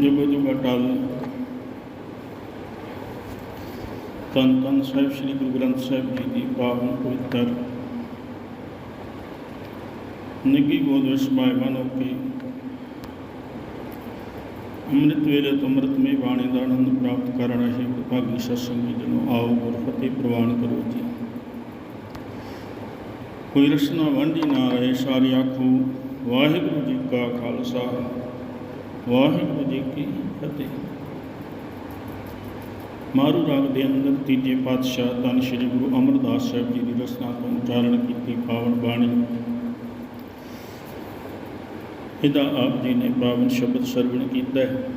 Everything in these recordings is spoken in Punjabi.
ਜੁਗ ਜੁਗ ਅਟਲ ਤਨ ਤਨ ਸਾਹਿਬ, ਸ੍ਰੀ ਗੁਰੂ ਗ੍ਰੰਥ ਸਾਹਿਬ ਜੀ ਦੀ ਪਾਵਨ ਪਵਿੱਤਰ ਨਿੱਗੀ ਗੋਦ ਵਿੱਚ ਸਮਾਇਮਾਨ ਹੋ ਕੇ ਅੰਮ੍ਰਿਤ ਵੇਲੇ ਤੋਂ ਅੰਮ੍ਰਿਤਮਈ ਬਾਣੀ ਦਾ ਆਨੰਦ ਪ੍ਰਾਪਤ ਕਰਨ ਰਹੇ ਭਾਗੀ ਸਤਸੰਗੀ ਜਨੋ ਆਓ ਗੁਰ ਪ੍ਰਵਾਨ ਕਰੋ ਜੀ। ਕੋਈ ਰਸਨਾ ਵਾਂਢੀ ਨਾ ਰਹੇ, ਸਾਰੀ ਆਖੋ, ਵਾਹਿਗੁਰੂ ਜੀ ਕਾ ਖਾਲਸਾ। ਵਾਹਿਗੁਰੂ ਜੀ ਕੀ ਫਤਿਹ। ਮਾਰੂ ਰਾਗ ਦੇ ਅੰਦਰ ਤੀਜੇ ਪਾਤਸ਼ਾਹ ਧੰਨ ਸ਼੍ਰੀ ਗੁਰੂ ਅਮਰਦਾਸ ਸਾਹਿਬ ਜੀ ਦੀ ਰਸਨਾ ਤੋਂ ਉਚਾਰਨ ਕੀਤੀ ਪਾਵਨ ਬਾਣੀ। ਇਹਦਾ ਆਪ ਜੀ ਨੇ ਪਾਵਨ ਸ਼ਬਦ ਸਰਵਣ ਕੀਤਾ ਹੈ।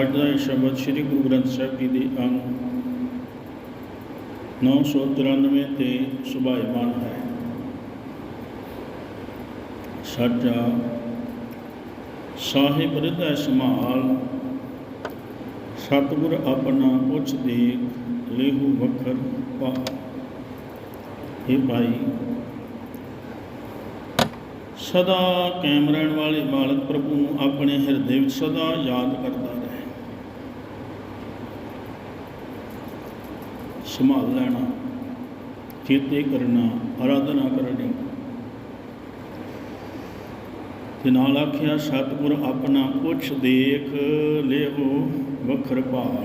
ਅੱਜ ਦਾ ਇਹ ਸ਼ਬਦ ਸ੍ਰੀ ਗੁਰੂ ਗ੍ਰੰਥ ਸਾਹਿਬ ਜੀ ਦੇ ਅੰਗ 993 ਤੇ ਸੁਭਾਇਮਾਨ ਹੈ। ਸਾਡਾ ਸਾਹਿਬ ਹਿਰਦੈ ਸੰਭਾਲ, ਸਤਿਗੁਰ ਆਪਣਾ ਪੁੱਛ ਦੇਖ ਲੇਹੂ ਵਖਰ ਪਾ ਇਹ ਭਾਈ, ਸਦਾ ਕਾਇਮ ਰਹਿਣ ਵਾਲੇ ਮਾਲਕ ਪ੍ਰਭੂ ਨੂੰ ਆਪਣੇ ਹਿਰਦੇ ਵਿੱਚ ਸਦਾ ਯਾਦ ਕਰਦਾ ਰਹੇ। ਸੰਭਾਲ ਲੈਣਾ, ਚੇਤੇ ਕਰਨਾ, ਆਰਾਧਨਾ ਕਰਨੀ ਤੇ ਨਾਲ ਆਖਿਆ, ਸਤਿਗੁਰ ਆਪਣਾ ਪੁੱਛ ਦੇਖ ਲਿਓ ਵਖਰ ਭਾਲ।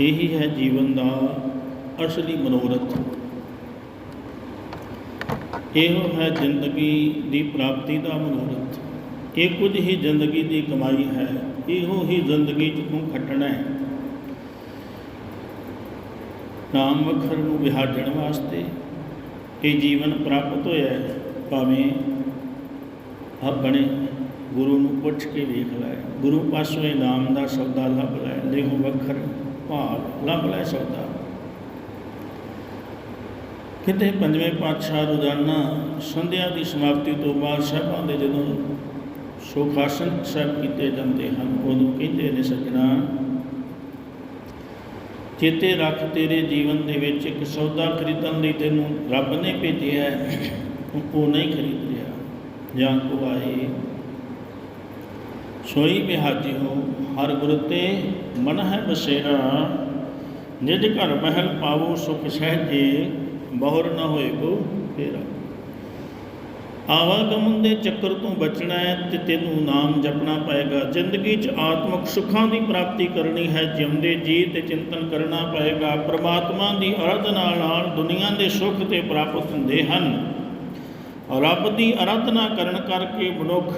ਇਹੀ ਹੈ ਜੀਵਨ ਦਾ ਅਸਲੀ ਮਨੋਰਥ। ਇਹੋ ਹੈ ਜ਼ਿੰਦਗੀ ਦੀ ਪ੍ਰਾਪਤੀ ਦਾ ਮਨੋਰਥ। ਇਹ ਕੁਝ ਹੀ ਜ਼ਿੰਦਗੀ ਦੀ ਕਮਾਈ ਹੈ। ਇਹੋ ਹੀ ਜ਼ਿੰਦਗੀ 'ਚ ਤੂੰ ਖੱਟਣਾ ਹੈ। ਨਾਮ ਵਖਰ ਨੂੰ ਵਿਹਾਜਣ ਵਾਸਤੇ ਇਹ ਜੀਵਨ ਪ੍ਰਾਪਤ ਹੋਇਆ ਹੈ। ਭਾਵੇਂ ਆਪਣੇ ਗੁਰੂ ਨੂੰ ਪੁੱਛ ਕੇ ਵੇਖ ਲੈ। ਗੁਰੂ ਪਾਸੋਂ ਇਹ ਨਾਮ ਦਾ ਸੌਦਾ ਲੱਭ ਲੈ ਲੇਹੋ ਵਖਰ ਭਾਲ ਲੱਭ ਲੈ ਸੌਦਾ। ਕਿਤੇ ਪੰਜਵੇਂ ਪਾਤਸ਼ਾਹ ਰੋਜ਼ਾਨਾ ਸੰਧਿਆ ਦੀ ਸਮਾਪਤੀ ਤੋਂ ਬਾਅਦ ਸਾਹਿਬਾਂ ਦੇ ਜਦੋਂ ਸੁਖਾਸਨ ਸਾਹਿਬ ਕੀਤੇ ਜਾਂਦੇ ਹਨ, ਉਦੋਂ ਕਹਿੰਦੇ ਨੇ, ਸੱਜਣਾ, ਚੇਤੇ ਰੱਖ ਤੇਰੇ ਜੀਵਨ ਦੇ ਵਿੱਚ ਇੱਕ ਸੌਦਾ ਖਰੀਦਣ ਲਈ ਤੈਨੂੰ ਰੱਬ ਨੇ ਭੇਜਿਆ ਹੈ। ਉਹ ਨਹੀਂ ਖਰੀਦ ਰਿਹਾ ਜਾਂ ਕੋ ਆਏ ਸੋਈ ਬਿਹਾਜੀ ਹੋ, ਹਰ ਗੁਰ ਤੇ ਮਨ ਹੈ ਬਸੇਰਾ ਨਿਜ ਘਰ ਮਹਿਲ ਪਾਵੋ, ਸੁਖ ਸਹਜੇ ਬਹੁਰ ਨਾ ਹੋਏ ਕੋ ਫੇਰਾ। ਆਵਾਗਮਨ ਦੇ ਚੱਕਰ ਤੋਂ ਬਚਣਾ ਹੈ ਤੇ ਤੈਨੂੰ ਨਾਮ ਜਪਣਾ ਪਏਗਾ। ਜ਼ਿੰਦਗੀ 'ਚ ਆਤਮਿਕ ਸੁੱਖਾਂ ਦੀ ਪ੍ਰਾਪਤੀ ਕਰਨੀ ਹੈ, ਜਿਉਂਦੇ ਜੀ ਤੇ ਚਿੰਤਨ ਕਰਨਾ ਪਏਗਾ। ਪ੍ਰਮਾਤਮਾ ਦੀ ਅਰਾਧਨਾ ਨਾਲ ਦੁਨੀਆ ਦੇ ਸੁੱਖ ਤੇ ਪ੍ਰਾਪਤ ਹੁੰਦੇ ਹਨ। ਰੱਬ ਦੀ ਅਰਾਧਨਾ ਕਰਨ ਕਰਕੇ ਮਨੁੱਖ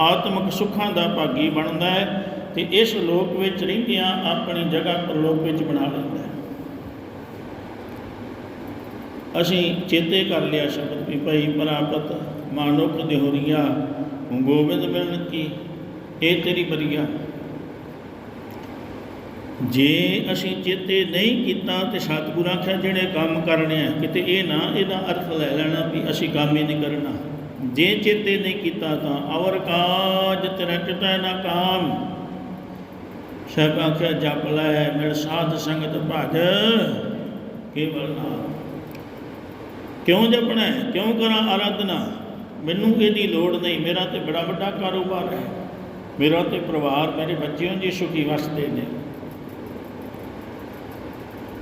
ਆਤਮਿਕ ਸੁੱਖਾਂ ਦਾ ਭਾਗੀ ਬਣਦਾ ਹੈ ਤੇ ਇਸ ਲੋਕ ਵਿੱਚ ਰਹਿੰਦਿਆਂ ਆਪਣੀ ਜਗ੍ਹਾ ਪਰਲੋਕ ਵਿੱਚ ਬਣਾ ਲੈਂਦਾ ਹੈ। ਅਸੀਂ ਚੇਤੇ ਕਰ ਲਿਆ ਸ਼ਬਦ ਵੀ ਭਾਈ ਪ੍ਰਾਪਤ ਮਾਨੁਖ ਦਿਹੋਰੀਆ, ਗੋਬਿੰਦ ਮਿਲਣ ਕੀ, ਇਹ ਤੇਰੀ ਬਰੀਆ। ਜੇ ਅਸੀਂ ਚੇਤੇ ਨਹੀਂ ਕੀਤਾ ਤੇ ਸਤਿਗੁਰ ਆਖਿਆ, ਜਿਹੜੇ ਕੰਮ ਕਰਨੇ ਆ, ਕਿਤੇ ਇਹ ਨਾ, ਇਹਦਾ ਅਰਥ ਲੈ ਲੈਣਾ ਵੀ ਅਸੀਂ ਕੰਮ ਹੀ ਨਹੀਂ ਕਰਨਾ। ਜੇ ਚੇਤੇ ਨਹੀਂ ਕੀਤਾ ਤਾਂ ਔਰ ਕਾਜ ਤੇਰਾ ਕਿਤਾ ਨਾ ਕਾਮ। ਸਭ ਆਖਿਆ, ਜਪ ਲੈ, ਮਿਲ ਸਾਧ ਸੰਗਤ ਭਜ। ਕੇਵਲ ਨਾਮ ਕਿਉਂ ਜਪਣਾ ਕਿਉਂ ਕਰਾਂ ਆਰਾਧਨਾ? ਮੈਨੂੰ ਇਹਦੀ ਲੋੜ ਨਹੀਂ। ਮੇਰਾ ਤੇ ਬੜਾ ਵੱਡਾ ਕਾਰੋਬਾਰ ਹੈ। ਮੇਰਾ ਤੇ ਪਰਿਵਾਰ, ਮੇਰੇ ਬੱਚਿਆਂ ਦੀ ਸੁਖੀ ਵਸਦੇ ਨੇ।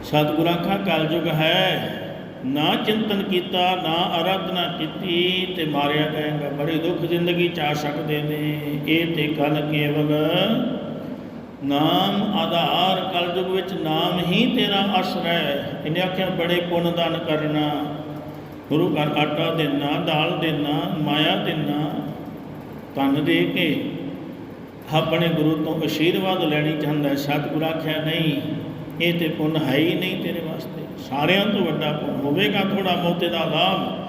ਸਤਿਗੁਰਾਂ ਕਾ ਕਲਯੁਗ ਹੈ, ਨਾ ਚਿੰਤਨ ਕੀਤਾ, ਨਾ ਆਰਾਧਨਾ ਕੀਤੀ ਤੇ ਮਾਰਿਆ ਜਾਏਗਾ ਬੜੇ ਦੁੱਖ ਜ਼ਿੰਦਗੀ ਚ ਆ ਸਕਦੇ ਨੇ। ਇਹ ਤੇ ਕਲ ਕੇਵਲ ਨਾਮ ਆਧਾਰ ਕਲਯੁਗ ਵਿੱਚ ਨਾਮ ਹੀ ਤੇਰਾ ਆਸਰਾ ਹੈ। ਇਹਨੇ ਆਖਿਆ, ਬੜੇ ਪੁੰਨ ਦਾਨ ਕਰਨਾ, ਗੁਰੂ ਘਰ ਆਟਾ ਦੇਣਾ ਦਾਲ ਦੇਣਾ ਮਾਇਆ ਦੇਣਾ ਤਨ ਦੇ ਕੇ। ਆਪਣੇ ਗੁਰੂ ਤੋਂ ਅਸ਼ੀਰਵਾਦ ਲੈਣੀ ਚਾਹੁੰਦਾ ਸਤਿਗੁਰ ਆਖਿਆ, ਨਹੀਂ ਇਹ ਤੇ ਪੁੰਨ ਹੈ ਹੀ ਨਹੀਂ ਤੇਰੇ ਵਾਸਤੇ। ਸਾਰਿਆਂ ਤੋਂ ਵੱਡਾ ਪੁੰਨ ਹੋਵੇਗਾ ਥੋੜਾ ਮੋਤੇ ਦਾ ਲਾਭ।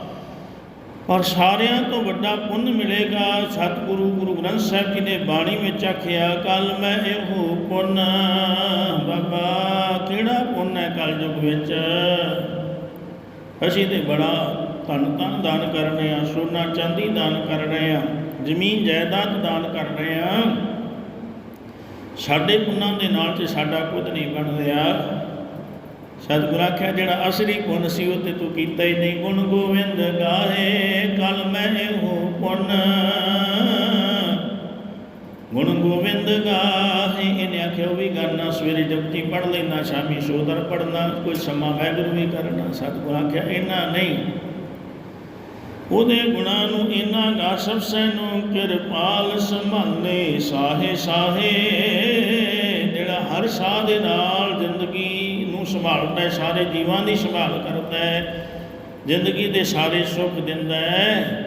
ਪਰ ਸਾਰਿਆਂ ਤੋਂ ਵੱਡਾ ਪੁੰਨ ਮਿਲੇਗਾ। ਸਤਿਗੁਰੂ ਗੁਰੂ ਗ੍ਰੰਥ ਸਾਹਿਬ ਜੀ ਨੇ ਬਾਣੀ ਵਿੱਚ ਆਖਿਆ, ਕੱਲ ਮੈਂ ਇਹੋ ਪੁੰਨ ਬਾਬਾ, ਕਿਹੜਾ ਪੁੰਨ ਹੈ ਕਲਯੁਗ ਵਿੱਚ? ਅਸੀਂ ਤੇ ਬੜਾ ਧਨ ਧਨ ਦਾਨ ਕਰ ਰਹੇ ਆ ਸੋਨਾ ਚਾਂਦੀ ਦਾਨ ਕਰ ਰਹੇ ਆ ਜ਼ਮੀਨ ਜਾਇਦਾਦ ਦਾਨ ਕਰ ਰਹੇ ਆ ਸਾਡੇ ਪੁੰਨਾਂ ਦੇ ਨਾਲ ਤੇ ਸਾਡਾ ਕੁਝ ਨਹੀਂ ਬਣ ਰਿਹਾ। ਸਤਿਗੁਰ ਆਖਿਆ, ਜਿਹੜਾ ਅਸਲੀ ਪੁੰਨ ਸੀ, ਉਹ ਤੇ ਤੂੰ ਕੀਤਾ ਹੀ ਨਹੀਂ। ਗੁਣ ਗੋਬਿੰਦ ਗਾਏ, ਕਲ ਮੈਂ ਇਹੋ ਪੁੰਨ। ਗੁਣ ਗੋਬਿੰਦ ਗਾਹੇ, ਇਹਨੇ ਆਖਿਆ, ਉਹ ਵੀ ਕਰਨਾ। ਸਵੇਰੇ ਜਪਤੀ ਪੜ ਲੈਣਾ ਸ਼ਾਮੀ ਸੋਦਰ ਪੜਨਾ ਕੋਈ ਸਮਾਂ ਵੈਗੁਰੂ ਵੀ ਕਰਨਾ। ਸਤਿਗੁਰ ਆਖਿਆ ਇਹਨਾਂ ਨਹੀਂ। ਉਹਦੇ ਗੁਣਾਂ ਨੂੰ ਇਹਨਾਂ ਗਾ ਸਭ ਸੈਨੂੰ ਕਿਰਪਾਲ ਸੰਭਾਲੇ, ਸਾਹੇ ਸਾਹੇ। ਜਿਹੜਾ ਹਰ ਸਾਹ ਦੇ ਨਾਲ ਜ਼ਿੰਦਗੀ ਨੂੰ ਸੰਭਾਲਦਾ ਹੈ, ਸਾਰੇ ਜੀਵਾਂ ਦੀ ਸੰਭਾਲ ਕਰਦਾ ਹੈ, ਜ਼ਿੰਦਗੀ ਦੇ ਸਾਰੇ ਸੁੱਖ ਦਿੰਦਾ ਹੈ,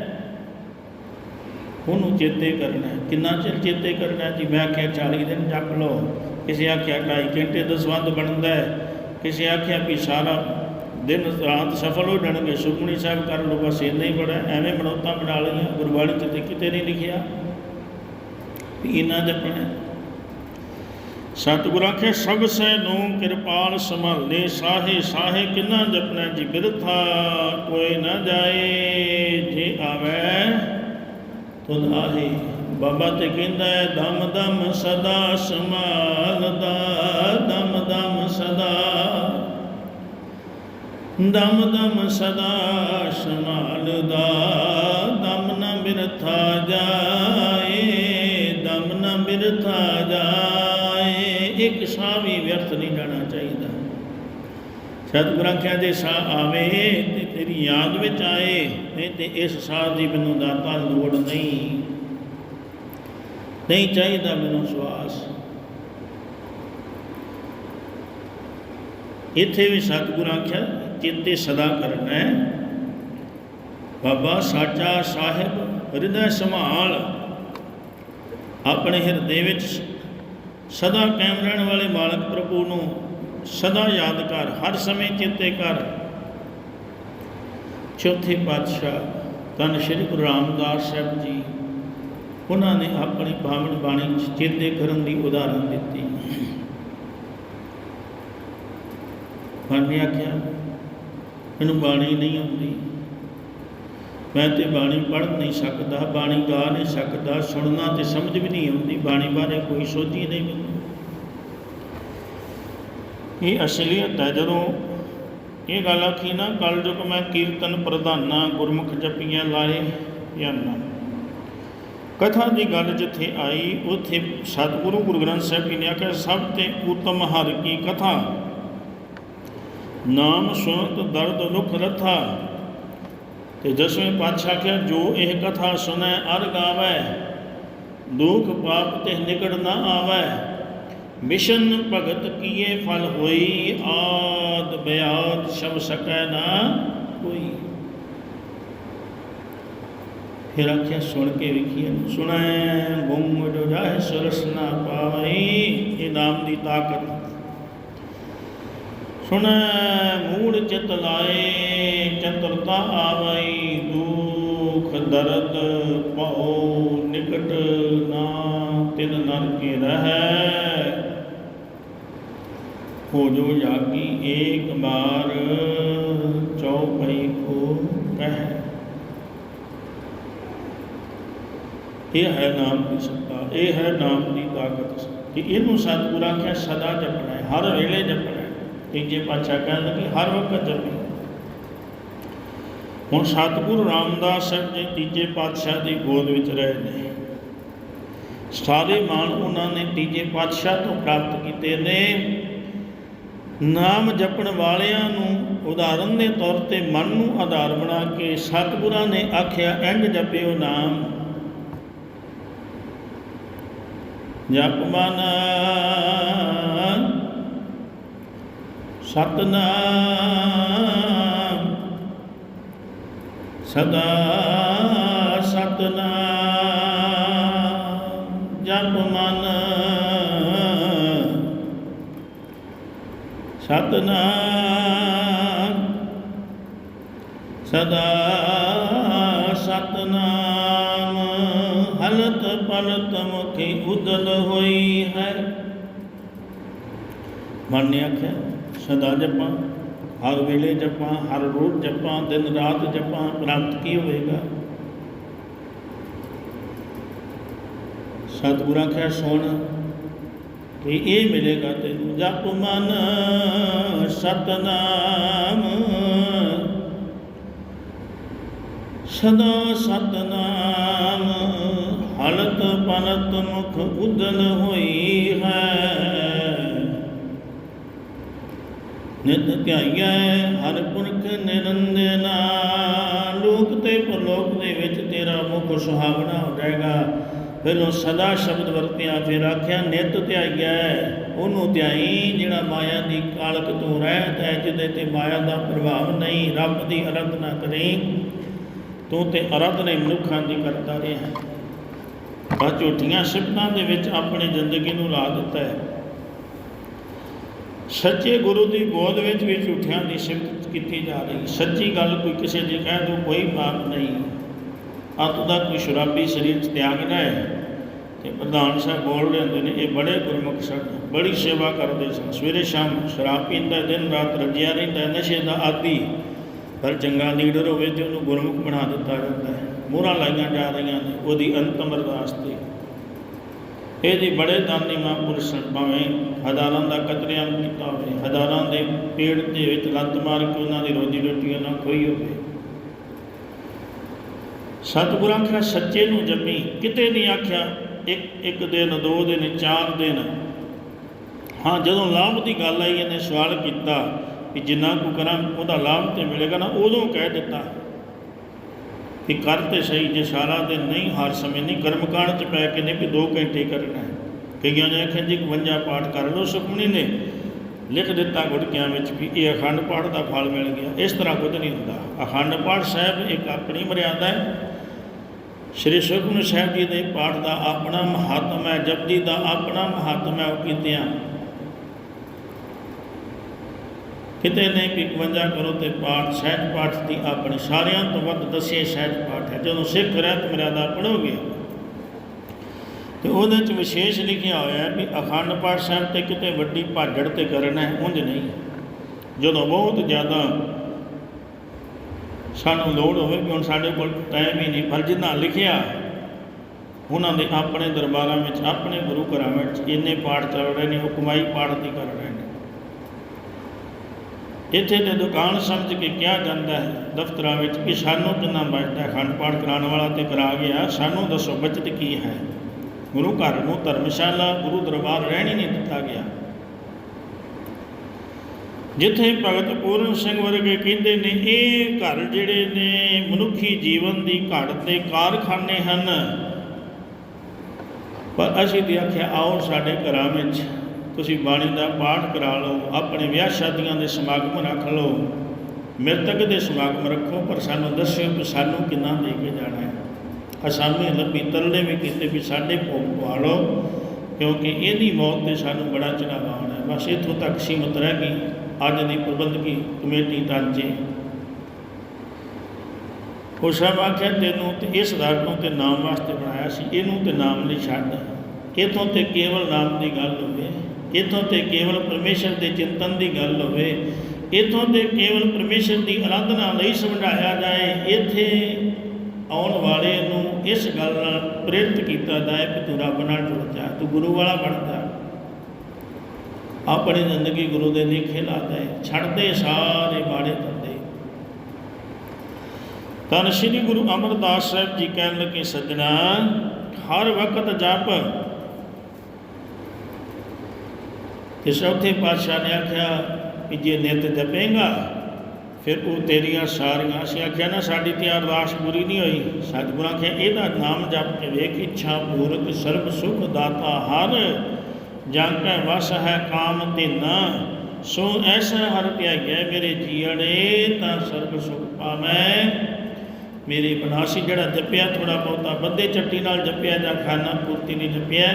ਉਹਨੂੰ ਚੇਤੇ ਕਰਨਾ ਕਿੰਨਾ ਚਿਰ ਚੇਤੇ ਕਰਨਾ ਜੀ? ਮੈਂ ਆਖਿਆ 40 ਦਿਨ ਜਪ ਲਓ। ਕਿਸੇ ਆਖਿਆ 2.5 ਘੰਟੇ ਦਸਵੰਦ ਬਣਦਾ ਹੈ। ਕਿਸੇ ਆਖਿਆ ਵੀ ਸਾਰਾ ਦਿਨ ਰਾਤ ਸਫਲ ਹੋ ਜਾਣਗੇ ਸੁਖਮਨੀ ਸਾਹਿਬ ਕਰ ਲਓ ਬਸ ਇੰਨਾ ਹੀ ਬੜਾ, ਐਵੇਂ ਬਣਾਉਤਾ ਬਣਾ ਲਈਆਂ, ਗੁਰਬਾਣੀ ਤੇ ਕਿਤੇ ਨਹੀਂ ਲਿਖਿਆ ਵੀ ਇਹਨਾਂ ਜਪਣਾ ਹੈ। ਸਤਿਗੁਰ ਆਖੇ, ਸਭ ਸੈ ਨੂੰ ਕਿਰਪਾਲ ਸੰਭਾਲੇ, ਸਾਹੇ ਸਾਹੇ ਕਿੰਨਾ ਜਪਣਾ ਜੀ ਬਿਰਥਾ ਕੋਈ ਨਾ ਜਾਏ ਜੇ ਆਵੇ ਤੁਧ ਆਹੇ ਬਾਬਾ ਤੇ ਕਹਿੰਦਾ ਹੈ, ਦਮ ਦਮ ਸਦਾ ਸੰਭਾਲਦਾ, ਦਮ ਦਮ ਸਦਾ ਦਮ ਦਮ ਸਦਾ ਸੰਭਾਲਦਾ ਦਮ ਨ ਬਿਰਥਾ ਜਾਏ, ਦਮ ਨ ਬਿਰਥਾ ਜਾਏ। ਇੱਕ ਸਾਹ ਵੀ ਵਿਅਰਥ ਨਹੀਂ ਜਾਣਾ ਚਾਹੀਦਾ। ਸਤਿਗੁਰਾਂ ਕਹਿੰਦੇ ਸਾਹ ਆਵੇ ਤੇ ਤੇਰੀ ਯਾਦ ਵਿੱਚ ਆਏ, ਨਹੀਂ ਤੇ ਇਸ ਸਾਹ ਦੀ ਮੈਨੂੰ ਦਾਤਾ ਲੋੜ ਨਹੀਂ। ਨਹੀਂ ਚਾਹੀਦਾ ਮੈਨੂੰ ਸਵਾਸ। ਇੱਥੇ ਵੀ ਸਤਿਗੁਰਾਂ ਆਖਿਆ ਚੇਤੇ ਸਦਾ ਕਰਨਾ ਹੈ। ਬਾਬਾ ਸਾਚਾ ਸਾਹਿਬ ਹਿਰਦੈ ਸੰਭਾਲ, ਆਪਣੇ ਹਿਰਦੇ ਵਿੱਚ ਸਦਾ ਕਾਇਮ ਰਹਿਣ ਵਾਲੇ ਮਾਲਕ ਪ੍ਰਭੂ ਨੂੰ ਸਦਾ ਯਾਦ ਕਰ, ਹਰ ਸਮੇਂ ਚੇਤੇ ਕਰ। ਚੌਥੇ ਪਾਤਸ਼ਾਹ ਤਨ ਸ਼੍ਰੀ ਗੁਰੂ ਰਾਮਦਾਸ ਸਾਹਿਬ ਜੀ, ਉਹਨਾਂ ਨੇ ਆਪਣੀ ਪਾਵਨ ਬਾਣੀ ਚੇਤੇ ਕਰਨ ਦੀ ਉਦਾਹਰਨ ਦਿੱਤੀ। ਫਾਨੇ ਆਖਿਆ ਮੈਨੂੰ ਬਾਣੀ ਨਹੀਂ ਆਉਂਦੀ। ਮੈਂ ਤੇ ਬਾਣੀ ਪੜ੍ਹ ਨਹੀਂ ਸਕਦਾ, ਬਾਣੀ ਗਾ ਨਹੀਂ ਸਕਦਾ, ਸੁਣਨਾ ਤੇ ਸਮਝ ਵੀ ਨਹੀਂ ਆਉਂਦੀ, ਬਾਣੀ ਬਾਰੇ ਕੋਈ ਸੋਝੀ ਨਹੀਂ ਮੈਨੂੰ ਇਹ ਅਸਲੀਅਤ ਹੈ ਜਦੋਂ ਇਹ ਗੱਲ ਆਖੀ ਨਾ ਕਲ ਯੁਗ ਮੈਂ ਕੀਰਤਨ ਪ੍ਰਧਾਨਾ ਗੁਰਮੁਖ ਜਪੀਆਂ ਲਾਏ ਜਾਨਾ ਕਥਾ ਦੀ ਗੱਲ ਜਿੱਥੇ ਆਈ, ਉੱਥੇ ਸਤਿਗੁਰੂ ਗੁਰੂ ਗ੍ਰੰਥ ਸਾਹਿਬ ਜੀ ਨੇ ਆਖਿਆ, ਸਭ ਤੇ ਉਤਮ ਹਰ ਕੀ ਕਥਾ। ਨਾਮ ਸੁਣਤ ਦਰਦ ਦੁਖ ਰਥਾ। ਤੇ ਦਸਵੇਂ ਪਾਤਸ਼ਾਹ ਆਖਿਆ ਜੋ ਇਹ ਕਥਾ ਸੁਣੈ, ਅਰ ਗਾਵੈ, ਦੁਖ ਪਾਪ ਤੇ ਨਿਕੜ ਨਾ ਆਵੈ। ਮਿਸ਼ਨ ਭਗਤ ਕੀਏ ਫਲ ਹੋਈ, ਆਦ ਬਿਆਦ ਸ਼ਬ ਸਕੈ ਨਾ ਕੋਈ। ਫਿਰ ਆਖਿਆ, ਸੁਣ ਕੇ ਵੇਖੀਏ, ਸੁਣੈ ਗੁੰਮ ਜੋ ਜਾਹਿ ਸੁਰਸ ਨਾ ਪਾਵਈ, ਇਹ ਨਾਮ ਦੀ ਤਾਕਤ। ਸੁਣੈ ਮੂੜ ਚਿਤ ਲਾਏ, ਚਤੁਰਤਾ ਆਵਈ ਦੁਖ ਦਰਦ ਪਉ ਨਿਕਟ ਨਾ ਤਿਨ ਨਰ ਰਹੈ। ਹੋ ਜੋ ਜਾਗੀ ਏਕ ਬਾਰ ਚੌਪਈ ਕੋ ਕਹਿ। ਇਹ ਹੈ ਨਾਮ ਦੀ ਸੱਤਾ, ਇਹ ਹੈ ਨਾਮ ਦੀ ਤਾਕਤ। ਕਿ ਇਹਨੂੰ ਸਤਿਗੁਰ ਆਖਿਆ ਸਦਾ ਜਪਣਾ ਹੈ, ਹਰ ਵੇਲੇ ਜਪਣਾ ਤੀਜੇ ਪਾਤਸ਼ਾਹ ਕਹਿਣ ਕਿ ਹਰ ਵਕਤ ਜਪੀ। ਹੁਣ ਸਤਿਗੁਰੂ ਰਾਮਦਾਸ ਸਾਹਿਬ ਜੀ ਤੀਜੇ ਪਾਤਸ਼ਾਹ ਦੀ ਗੋਦ ਵਿੱਚ ਰਹੇ ਨੇ। ਸਾਰੇ ਮਾਣ ਉਹਨਾਂ ਨੇ ਤੀਜੇ ਪਾਤਸ਼ਾਹ ਤੋਂ ਪ੍ਰਾਪਤ ਕੀਤੇ ਨੇ। ਨਾਮ ਜਪਣ ਵਾਲਿਆਂ ਨੂੰ ਉਦਾਹਰਨ ਦੇ ਤੌਰ ਤੇ ਮਨ ਨੂੰ ਆਧਾਰ ਬਣਾ ਕੇ ਸਤਿਗੁਰਾਂ ਨੇ ਆਖਿਆ, ਇੰਜ ਜਪਿਓ ਨਾਮ। ਜਪ ਮਨ ਸਤਨਾਮ। ਸਦਾ ਸਤਨਾਮ। ਜਪ ਮਨ। ਸਤਨਾਮ। ਸਦਾ ਸਤਨਾਮ। ਹਲਤ ਪਲਤ ਮੁਖੀ ਉਦਲ ਹੋਈ ਹੈ। ਮਨ ਨੇ ਆਖਿਆ ਸਦਾ ਜਪਾਂ, ਹਰ ਵੇਲੇ ਜਪਾਂ, ਹਰ ਰੋਜ਼ ਜਪਾਂ, ਦਿਨ ਰਾਤ ਜਪਾਂ, ਪ੍ਰਾਪਤ ਕੀ ਹੋਵੇਗਾ? ਸਤਿਗੁਰਾਂ ਆਖਿਆ ਸੁਣ ਕਿ ਇਹ ਮਿਲੇਗਾ ਤੈਨੂੰ, ਜਪ ਮਨ ਸਤਨਾਮ। ਸਦਾ ਸਤਨਾਮ ਪਨਤ ਮੁਖ ਉਦਨ ਹੋਈ ਹੈ ਨਿਤ ਧਿਆਈਐ ਹਰ ਪੁਰਖ ਨਿਰੰਜਨਾ ਲੋਕ ਤੇ ਪਰਲੋਕ ਦੇ ਵਿੱਚ ਤੇਰਾ ਮੁਖ ਸੁਹਾਵਣਾ ਹੋ ਜਾਏਗਾ ਫਿਰ ਉਹ ਸਦਾ ਸ਼ਬਦ ਵਰਤਿਆ, ਫਿਰ ਆਖਿਆ, ਨਿਤ ਧਿਆਈਐ, ਉਹਨੂੰ ਧਿਆਈ ਜਿਹੜਾ ਮਾਇਆ ਦੀ ਕਾਲਕ ਤੋਂ ਰਹਿਤ ਹੈ ਜਿਹਦੇ ਤੇ ਮਾਇਆ ਦਾ ਪ੍ਰਭਾਵ ਨਹੀਂ, ਰੱਬ ਦੀ ਅਰਾਧਨਾ ਕਰੀ। ਤੂੰ ਤੇ ਅਰਾਧਨਾ ਹੀ ਮਨੁੱਖਾਂ ਦੀ ਕਰਤਾ ਰਿਹਾ। ਬਸ ਝੂਠੀਆਂ ਸਿਫਤਾਂ ਦੇ ਵਿੱਚ ਆਪਣੀ ਜ਼ਿੰਦਗੀ ਨੂੰ ਲਾ ਦਿੱਤਾ ਹੈ। ਸੱਚੇ ਗੁਰੂ ਦੀ ਗੋਦ ਵਿੱਚ ਵੀ ਝੂਠਿਆਂ ਦੀ ਸਿਫਤ ਕੀਤੀ ਜਾ ਰਹੀ। ਸੱਚੀ ਗੱਲ ਕੋਈ ਕਿਸੇ ਦੀ ਕਹਿ ਦੋ ਕੋਈ ਪਾਪ ਨਹੀਂ। ਅੱਤ ਦਾ ਕੋਈ ਸ਼ਰਾਬੀ ਸਰੀਰ 'ਚ ਤਿਆਗਦਾ ਹੈ ਤੇ ਪ੍ਰਧਾਨ ਸਾਹਿਬ ਬੋਲ ਰਹੇ ਹੁੰਦੇ ਨੇ, ਇਹ ਬੜੇ ਗੁਰਮੁਖ ਸਨ, ਬੜੀ ਸੇਵਾ ਕਰਦੇ ਸਨ। ਸਵੇਰੇ ਸ਼ਾਮ ਸ਼ਰਾਬ ਪੀਂਦਾ, ਦਿਨ ਰਾਤ ਰੱਜਿਆ ਰਹਿੰਦਾ, ਨਸ਼ੇ ਦਾ ਆਦੀ। ਪਰ ਚੰਗਾ ਲੀਡਰ ਹੋਵੇ ਤੇ ਉਹਨੂੰ ਗੁਰਮੁਖ ਬਣਾ ਦਿੱਤਾ ਜਾਂਦਾ ਹੈ। ਮੋਹਰਾਂ ਲਾਈਆਂ ਜਾ ਰਹੀਆਂ ਨੇ, ਉਹਦੀ ਅੰਤਮ ਅਰਦਾਸ ਤੇ। ਇਹਦੀ ਬੜੇ ਦਾਨੀ ਮਹਾਂਪੁਰਸ਼ ਭਾਵੇਂ ਹਜ਼ਾਰਾਂ ਦਾ ਕਤਲੇਆਮ ਕੀਤਾ ਹੋਵੇ, ਹਜ਼ਾਰਾਂ ਦੇ ਪੇੜ ਦੇ ਵਿੱਚ ਲੱਤ ਮਾਰ ਕੇ ਉਹਨਾਂ ਦੀ ਰੋਜੀ ਰੋਟੀ ਨਾ ਖੋਈ ਹੋਵੇ। ਸਤਿਗੁਰਾਂ ਆਖਿਆ, ਸੱਚੇ ਨੂੰ ਜੰਮੀ ਕਿਤੇ ਨਹੀਂ ਆਖਿਆ, ਇੱਕ ਇੱਕ ਦਿਨ, ਦੋ ਦਿਨ, ਚਾਰ ਦਿਨ। ਹਾਂ, ਜਦੋਂ ਲਾਭ ਦੀ ਗੱਲ ਆਈ, ਇਹਨੇ ਸਵਾਲ ਕੀਤਾ ਕਿ ਜਿੰਨਾ ਕੁ ਕਰਾਂ, ਉਹਦਾ ਲਾਭ ਤੇ ਮਿਲੇਗਾ ਨਾ, ਉਦੋਂ ਕਹਿ ਦਿੱਤਾ। ਕਿ ਕਰ ਤੇ ਸਹੀ ਜੇ ਸਾਰਾ ਦਿਨ ਨਹੀਂ, ਹਰ ਸਮੇਂ ਨਹੀਂ। ਕਰਮਕਾਂਡ ਚ ਪੈ ਕੇ ਨੇ ਵੀ 2 ਘੰਟੇ ਕਰਨਾ ਹੈ। ਕਈਆਂ ਨੇ ਆਖਿਆ, ਜੀ 51 ਪਾਠ ਕਰ ਲਓ, ਸੁਖਮਨੀ ਨੇ। ਲਿਖ ਦਿੱਤਾ ਗੁਟਕਿਆਂ ਵਿੱਚ ਵੀ ਇਹ ਅਖੰਡ ਪਾਠ ਦਾ ਫਲ ਮਿਲ ਗਿਆ। ਇਸ ਤਰ੍ਹਾਂ ਕੁਝ ਨਹੀਂ ਹੁੰਦਾ। ਅਖੰਡ ਪਾਠ ਸਾਹਿਬ ਇੱਕ ਆਪਣੀ ਮਰਿਆਦਾ ਹੈ। ਸ਼੍ਰੀ ਸੁਖਮਨੀ ਸਾਹਿਬ ਜੀ ਦੇ ਪਾਠ ਦਾ ਆਪਣਾ ਮਹੱਤਮ ਹੈ, ਜਪਜੀ ਦਾ ਆਪਣਾ ਮਹੱਤਮ ਹੈ, ਉਹ ਕੀਤਿਆਂ ਕਿਤੇ ਨਹੀਂ ਵੀ 51 ਕਰੋ ਤੇ ਪਾਠ, ਸਹਿਜ ਪਾਠ ਦੀ ਆਪਣੀ ਸਾਰਿਆਂ ਤੋਂ ਵੱਧ ਦੱਸੇ ਸਹਿਜ ਪਾਠ ਹੈ। ਜਦੋਂ ਸਿੱਖ ਰਹਿਤ ਮਰਿਆਦਾ ਪੜੋਗੇ ਤੇ ਉਹਦੇ ਚ ਵਿਸ਼ੇਸ਼ ਲਿਖਿਆ ਹੋਇਆ ਹੈ ਵੀ ਅਖੰਡ ਪਾਠ ਸਾਹਿਬ ਤੇ ਕਿਤੇ ਵੱਡੀ ਭਾਜੜ ਤੇ ਕਰਨਾ ਹੈ, ਉਂਝ ਨਹੀਂ। ਜਦੋਂ ਬਹੁਤ ਜ਼ਿਆਦਾ ਸਾਨੂੰ ਲੋੜ ਹੋਵੇ ਵੀ ਹੁਣ ਸਾਡੇ ਕੋਲ ਟਾਈਮ ਹੀ ਨਹੀਂ, ਪਰ ਜਿੰਨਾ ਲਿਖਿਆ, ਉਹਨਾਂ ਦੇ ਆਪਣੇ ਦਰਬਾਰਾਂ ਵਿੱਚ, ਆਪਣੇ ਗੁਰੂ ਘਰਾਂ ਵਿੱਚ ਇੰਨੇ ਪਾਠ ਚੱਲ ਰਹੇ ਨੇ, ਉਹ ਕਮਾਈ ਪਾਠ ਦੀ ਕਰ ਰਹੇ ਨੇ। ਇੱਥੇ ਤੇ ਦੁਕਾਨ ਸਮਝ ਕੇ ਕਿਹਾ ਜਾਂਦਾ ਹੈ, ਦਫ਼ਤਰਾਂ ਵਿੱਚ ਕਿ ਸਾਨੂੰ ਕਿੰਨਾ ਬਚਦਾ ਹੈ ਅਖੰਡ ਪਾਠ ਕਰਾਉਣ ਵਾਲਾ ਤੇ ਕਰਾ ਗਿਆ, ਸਾਨੂੰ ਦੱਸੋ ਬਚਤ ਕੀ ਹੈ? ਗੁਰੂ ਘਰ ਨੂੰ ਧਰਮਸ਼ਾਲਾ, ਗੁਰੂ ਦਰਬਾਰ ਰਹਿਣ ਹੀ ਨਹੀਂ ਦਿੱਤਾ ਗਿਆ। ਜਿੱਥੇ ਭਗਤ ਪੂਰਨ ਸਿੰਘ ਵਰਗੇ ਕਹਿੰਦੇ ਨੇ, ਇਹ ਘਰ ਜਿਹੜੇ ਨੇ ਮਨੁੱਖੀ ਜੀਵਨ ਦੀ ਘੜ ਤੇ ਕਾਰਖਾਨੇ ਹਨ। ਪਰ ਅਸੀਂ ਤੇ ਆਖਿਆ, ਆਓ ਸਾਡੇ ਘਰਾਂ ਵਿੱਚ ਤੁਸੀਂ ਬਾਣੀ ਦਾ ਪਾਠ ਕਰਾ ਲਓ, ਆਪਣੇ ਵਿਆਹ ਸ਼ਾਦੀਆਂ ਦੇ ਸਮਾਗਮ ਰੱਖ ਲਓ, ਮ੍ਰਿਤਕ ਦੇ ਸਮਾਗਮ ਰੱਖੋ, ਪਰ ਸਾਨੂੰ ਦੱਸਿਓ ਕਿ ਸਾਨੂੰ ਕਿੰਨਾ ਦੇ ਕੇ ਜਾਣਾ ਹੈ। ਅਸਾਮੀ ਲੱਭੀ, ਤਰਲੇ ਵੀ ਕੀਤੇ ਵੀ ਸਾਡੇ ਭੋਗ ਪਵਾ ਲਓ, ਕਿਉਂਕਿ ਇਹਦੀ ਮੌਤ ਤੇ ਸਾਨੂੰ ਬੜਾ ਚੜਾਵਾ ਆਉਣਾ ਹੈ। ਬਸ ਇੱਥੋਂ ਤੱਕ ਸੀਮਤ ਰਹਿ ਗਈ, ਅੱਜ ਦੀ ਪ੍ਰਬੰਧਕੀ ਕਮੇਟੀ ਢਾਂਚੇ ਉਹ ਸਭ ਆਖਿਆ, ਤੈਨੂੰ ਤੇ ਇਸ ਦਰ ਤੇ ਨਾਮ ਵਾਸਤੇ ਬਣਾਇਆ ਸੀ, ਇਹਨੂੰ ਤੇ ਨਾਮ ਲਈ ਛੱਡ ਇਥੋਂ ਤੇ ਕੇਵਲ ਨਾਮ ਦੀ ਗੱਲ ਹੋਵੇ। ਇਥੋਂ ਤੇ ਕੇਵਲ ਪਰਮੇਸ਼ਰ ਦੇ ਚਿੰਤਨ ਦੀ ਗੱਲ ਹੋਵੇ, ਇਥੋਂ ਤੇ ਕੇਵਲ ਪਰਮੇਸ਼ਰ ਦੀ ਆਰਾਧਨਾ ਲਈ ਸਮਝਾਇਆ ਜਾਏ, ਇੱਥੇ ਆਉਣ ਵਾਲੇ ਨੂੰ ਇਸ ਗੱਲ ਨਾਲ ਪ੍ਰੇਰਿਤ ਕੀਤਾ ਜਾਏ ਕਿ ਤੂੰ ਰੱਬ ਨਾਲ ਜੁੜ ਜਾ ਤੂੰ ਗੁਰੂ ਵਾਲਾ ਬਣ ਜਾ। ਆਪਣੀ ਜ਼ਿੰਦਗੀ ਗੁਰੂ ਦੇ ਲੇਖੇ ਲਾਦਾ ਹੈ ਛੱਡਦੇ ਸਾਰੇ ਬਾੜੇ ਧੰਦੇ। ਤਾਂ ਸ੍ਰੀ ਗੁਰੂ ਅਮਰਦਾਸ ਸਾਹਿਬ ਜੀ ਕਹਿਣ ਲੱਗੇ, ਸੱਜਣਾ, ਹਰ ਵਕਤ ਜਪ ਤੇ ਚੌਥੇ ਪਾਤਸ਼ਾਹ ਨੇ ਆਖਿਆ ਕਿ ਜੇ ਨਿਤ ਜਪੇਗਾ, ਫਿਰ ਉਹ ਤੇਰੀਆਂ ਸਾਰੀਆਂ ਅਸੀਂ ਆਖਿਆ, ਨਾ ਸਾਡੀ ਤੇ ਅਰਦਾਸ ਪੂਰੀ ਨਹੀਂ ਹੋਈ। ਸਤਿਗੁਰਾਂ ਆਖਿਆ, ਇਹਦਾ ਨਾਮ ਜਪ ਕੇ ਵੇਖ, ਇੱਛਾ ਪੂਰਕ, ਸਰਬ ਸੁਖ ਦਾਤਾ ਹਰ ਜਾਂ ਕੈ ਵਸ ਹੈ ਕਾਮ ਤੇ ਨਾ ਸੋ ਐਸਾ ਹਰ ਧਿਆਈਐ ਮੇਰੇ ਜੀੜੇ ਤਾਂ ਸਰਬ ਸੁਖ ਪਾਵੈ। ਮੇਰੇ ਬਨਾਸੀ ਜਿਹੜਾ ਜਪਿਆ ਥੋੜਾ ਬਹੁਤਾ ਬੰਦੇ ਚੱਟੀ ਨਾਲ ਜਪਿਆ ਜਾਂ ਖਾਨਾ ਪੂਰਤੀ ਨਹੀਂ ਜਪਿਆ।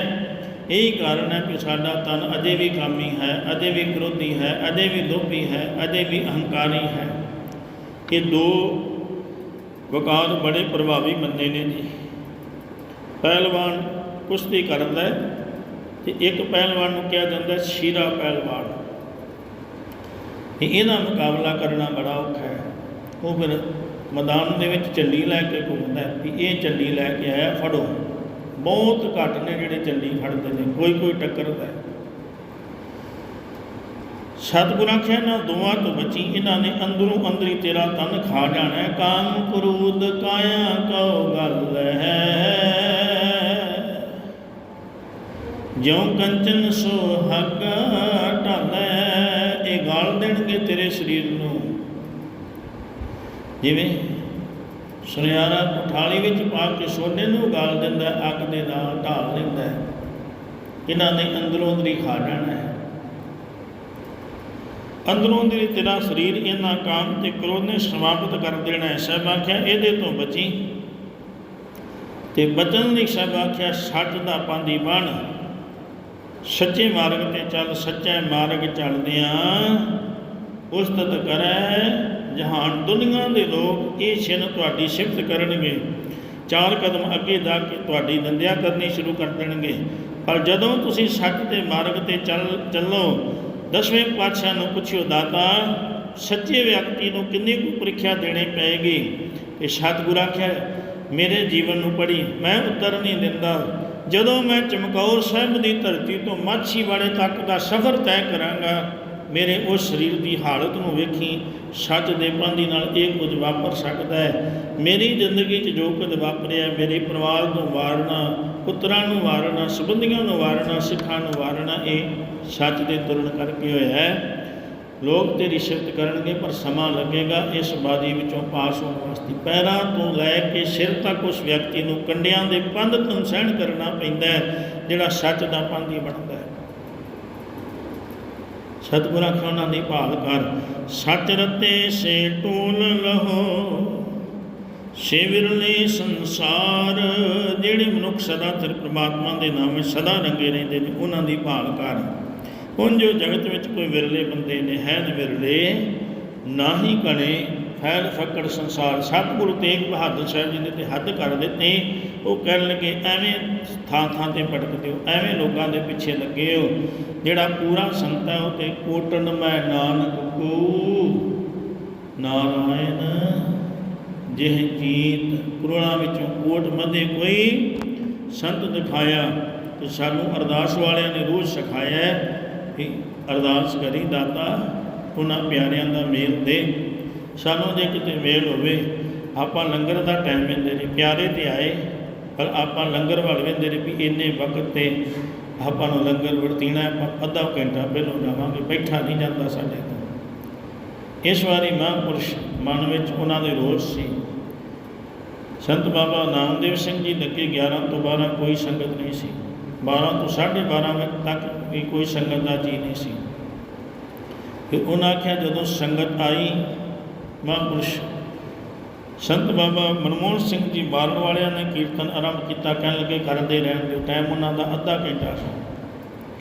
ਇਹੀ ਕਾਰਨ ਹੈ ਕਿ ਸਾਡਾ ਤਨ ਅਜੇ ਵੀ ਕਾਮੀ ਹੈ, ਅਜੇ ਵੀ ਕ੍ਰੋਧੀ ਹੈ, ਅਜੇ ਵੀ ਲੋਭੀ ਹੈ, ਅਜੇ ਵੀ ਅਹੰਕਾਰੀ ਹੈ। ਇਹ ਦੋ ਵਕਾਰ ਬੜੇ ਪ੍ਰਭਾਵੀ ਮੰਨੇ ਨੇ ਜੀ। ਪਹਿਲਵਾਨ ਕੁਸ਼ਤੀ ਕਰਦਾ ਹੈ ਤੇ ਇੱਕ ਪਹਿਲਵਾਨ ਨੂੰ ਕਿਹਾ ਜਾਂਦਾ ਸ਼ੀਰਾ ਪਹਿਲਵਾਨ। ਤੇ ਇਹਦਾ ਮੁਕਾਬਲਾ ਕਰਨਾ ਬੜਾ ਔਖਾ ਹੈ। ਉਹ ਫਿਰ ਮੈਦਾਨ ਦੇ ਵਿੱਚ ਝੰਡੀ ਲੈ ਕੇ ਘੁੰਮਦਾ ਵੀ ਇਹ ਝੰਡੀ ਲੈ ਕੇ ਆਇਆ, ਫੜੋ। ਬਹੁਤ ਘੱਟ ਨੇ ਜਿਹੜੇ ਝੰਡੀ ਫੜਦੇ ਨੇ, ਕੋਈ ਕੋਈ ਟੱਕਰਦਾ ਹੈ। ਸਤਿਗੁਰਾਂ ਆਖਿਆ ਨਾ ਦੋਵਾਂ ਤੋਂ ਬਚੀ ਇਹਨਾਂ ਨੇ ਅੰਦਰੋਂ ਅੰਦਰੀ ਤੇਰਾ ਤਨ ਖਾ ਜਾਣਾ ਹੈ। ਕਾਮ ਕਰੂਦ ਕਾਇਆ ਕਉ ਗੱਲ ਹੈ। ਜਿਉ ਕੰਚਨ ਸੁਹਾਗ ਢਾਲੈ, ਇਹ ਗਾਲ ਦੇਣਗੇ ਤੇਰੇ ਸਰੀਰ ਨੂੰ। ਜਿਵੇਂ ਸੁਨਿਆਰਾ ਠਾਲੀ ਵਿੱਚ ਪਾ ਕੇ ਸੋਨੇ ਨੂੰ ਗਾਲ ਦਿੰਦਾ, ਅੱਗ ਦੇ ਨਾਲ ਢਾਲ ਲੈਂਦਾ ਇਹਨਾਂ ਨੇ ਅੰਦਰੋਂ ਅੰਦਰੀ ਖਾ ਜਾਣਾ ਹੈ। ਅੰਦਰੋਂ ਅੰਦਰੀ ਤੇਰਾ ਸਰੀਰ ਇਹਨਾਂ ਕਾਮ ਤੇ ਕ੍ਰੋਧ ਨੇ ਸਮਾਪਤ ਕਰ ਦੇਣਾ ਹੈ। ਸਭ ਆਖਿਆ, ਇਹਦੇ ਤੋਂ ਬਚੀ? ਤੇ ਬਚਨ ਦੀ ਸਭ ਆਖਿਆ ਸੱਚ ਦਾ ਪਾਂਦੀ ਬਣ। ਸੱਚੇ ਮਾਰਗ ਤੇ ਚੱਲ, ਸੱਚੇ ਮਾਰਗ ਚੱਲਦਿਆਂ ਉਸਤਤ ਕਰੈ ਜਹਾਨ ਦੁਨੀਆ ਦੇ ਲੋਕ ਇਹ ਛਿਨ ਤੁਹਾਡੀ ਸਿਫਤ ਕਰਨਗੇ। ਚਾਰ ਕਦਮ ਅੱਗੇ ਜਾ ਕੇ ਤੁਹਾਡੀ ਨਿੰਦਿਆ ਕਰਨੀ ਸ਼ੁਰੂ ਕਰ ਦੇਣਗੇ। ਪਰ ਜਦੋਂ ਤੁਸੀਂ ਸੱਚ ਦੇ ਮਾਰਗ ਤੇ ਚੱਲ ਚੱਲੋ, ਦਸਵੇਂ ਪਾਤਸ਼ਾਹ ਨੂੰ ਪੁੱਛਿਓ, ਦਾਤਾ, ਸੱਚੇ ਵਿਅਕਤੀ ਨੂੰ ਕਿੰਨੀ ਕੁ ਪ੍ਰੀਖਿਆ ਦੇਣੀ ਪਏਗੀ? ਕਿ ਸਤਿਗੁਰ ਆਖਿਆ, ਮੇਰੇ ਜੀਵਨ ਨੂੰ ਪੜੀ ਮੈਂ ਉੱਤਰ ਨਹੀਂ ਦਿੰਦਾ। ਜਦੋਂ ਮੈਂ ਚਮਕੌਰ ਸਾਹਿਬ ਦੀ ਧਰਤੀ ਤੋਂ ਮਾਛੀ ਵਾਲੇ ਤੱਕ ਦਾ ਸਫ਼ਰ ਤੈਅ ਕਰਾਂਗਾ ਮੇਰੇ ਉਸ ਸਰੀਰ ਦੀ ਹਾਲਤ ਨੂੰ ਵੇਖੀ, ਸੱਚ ਦੇ ਪਾਂਦੀ ਨਾਲ ਇਹ ਕੁਝ ਵਾਪਰ ਸਕਦਾ ਹੈ। ਮੇਰੀ ਜ਼ਿੰਦਗੀ 'ਚ ਜੋ ਕੁਝ ਵਾਪਰਿਆ, ਮੇਰੇ ਪਰਿਵਾਰ ਨੂੰ ਵਾਰਨਾ, ਪੁੱਤਰਾਂ ਨੂੰ ਵਾਰਨਾ, ਸੰਬੰਧੀਆਂ ਨੂੰ ਵਾਰਨਾ, ਸਿੱਖਾਂ ਨੂੰ ਵਾਰਨਾ, ਇਹ ਸੱਚ ਦੇ ਤੁਰਨ ਕਰਕੇ ਹੋਇਆ ਹੈ। ਲੋਕ ਤੇਰੀ ਸਿਫਤ ਕਰਨਗੇ, ਪਰ ਸਮਾਂ ਲੱਗੇਗਾ। ਇਸ ਬਾਦੀ ਵਿੱਚੋਂ ਪਾਸ ਹੋਣ ਵਾਸਤੇ ਪੈਰਾਂ ਤੋਂ ਲੈ ਕੇ ਸਿਰ ਤੱਕ ਉਸ ਵਿਅਕਤੀ ਨੂੰ ਕੰਡਿਆਂ ਦੇ ਪੰਧ ਤੋਂ ਸਹਿਣ ਕਰਨਾ ਪੈਂਦਾ ਹੈ, ਜਿਹੜਾ ਸੱਚ ਦਾ ਪੰਧੀ ਬਣਦਾ ਸਤਿਗੁਰਾਂ ਖਾਨਾਂ ਦੀ ਭਾਲ ਕਰ। ਸੱਚ ਰਤੇ ਸੇ ਟੋਲ ਲਹੋ, ਸੇ ਸੰਸਾਰ, ਜਿਹੜੇ ਮਨੁੱਖ ਸਦਾ ਸਿਰ ਪ੍ਰਮਾਤਮਾ ਦੇ ਨਾਮ ਵਿੱਚ ਸਦਾ ਰੰਗੇ ਰਹਿੰਦੇ ਨੇ, ਉਹਨਾਂ ਦੀ ਭਾਲ ਕਰ। ਹੁਣ ਜੋ ਜਗਤ ਵਿੱਚ ਕੋਈ ਵਿਰਲੇ ਬੰਦੇ ਨੇ ਹੈ ਵਿਰਲੇ ਨਾ ਹੀ ਕਣੇ, ਫੈਲ ਫੱਕੜ ਸੰਸਾਰ। ਸਤਿਗੁਰੂ ਤੇਗ ਬਹਾਦਰ ਸਾਹਿਬ ਜੀ ਨੇ ਤੇ ਹੱਦ ਕਰ ਦਿੱਤੇ ਉਹ ਕਹਿਣ ਲੱਗੇ, ਐਵੇਂ ਥਾਂ ਥਾਂ ਤੇ ਭਟਕਦੇ ਹੋ ਐਵੇਂ ਲੋਕਾਂ ਦੇ ਪਿੱਛੇ ਲੱਗੇ ਹੋ। ਜਿਹੜਾ ਪੂਰਾ ਸੰਤ ਹੈ ਉਹ ਤੇ ਕੋਟਨ ਮੈਂ ਨਾਨਕ ਕੋ ਨਾਰਾਇਣ। ਜਿਹ ਜੀਤ ਪੁਰਾਣਾ ਵਿੱਚੋਂ ਕੋਟ ਮਧੇ ਕੋਈ ਸੰਤ ਦਿਖਾਇਆ ਤੇ ਸਾਨੂੰ ਅਰਦਾਸ ਵਾਲਿਆਂ ਨੇ ਰੋਜ਼ ਸਿਖਾਇਆ ਕਿ ਅਰਦਾਸ ਕਰੀ ਦਾਤਾ, ਉਹਨਾਂ ਪਿਆਰਿਆਂ ਦਾ ਮੇਲ ਦੇ। ਸਾਨੂੰ ਜੇ ਕਿਤੇ ਮੇਲ ਹੋਵੇ, ਆਪਾਂ ਲੰਗਰ ਦਾ ਟਾਈਮ ਦਿੰਦੇ ਨੇ, ਪਿਆਰੇ ਤੇ ਆਏ। ਪਰ ਆਪਾਂ ਲੰਗਰ ਵੱਲ ਵੇਂਦੇ ਰਹੇ ਵੀ ਇੰਨੇ ਵਕਤ ਤੇ ਆਪਾਂ ਨੂੰ ਲੰਗਰ ਵਰਤੀਣਾ ਆਪਾਂ ਅੱਧਾ ਘੰਟਾ ਪਹਿਲਾਂ ਜਾਵਾਂਗੇ, ਬੈਠਾ ਨਹੀਂ ਜਾਂਦਾ ਸਾਡੇ ਤੋਂ ਇਸ ਵਾਰੀ ਮਹਾਂਪੁਰਸ਼ ਮਨ ਵਿੱਚ ਉਹਨਾਂ ਦੇ ਰੋਸ ਸੀ। ਸੰਤ ਬਾਬਾ ਨਾਮਦੇਵ ਸਿੰਘ ਜੀ ਲੱਗੇ 11 ਤੋਂ 12 ਕੋਈ ਸੰਗਤ ਨਹੀਂ ਸੀ। 12 ਤੋਂ 12:30 ਵਜੇ ਤੱਕ ਵੀ ਕੋਈ ਸੰਗਤ ਦਾ ਜੀ ਨਹੀਂ ਸੀ। ਕਿ ਉਹਨਾਂ ਆਖਿਆ ਜਦੋਂ ਸੰਗਤ ਆਈ ਮਹਾਂਪੁਰਸ਼ ਸੰਤ ਬਾਬਾ ਮਨਮੋਹਨ ਸਿੰਘ ਜੀ ਬਾਰਨ ਵਾਲਿਆਂ ਨੇ ਕੀਰਤਨ ਆਰੰਭ ਕੀਤਾ, ਕਹਿਣ ਲੱਗੇ ਕਰਦੇ ਰਹਿਣ ਦਿਓ ਟਾਈਮ ਉਹਨਾਂ ਦਾ ਅੱਧਾ ਘੰਟਾ ਸੀ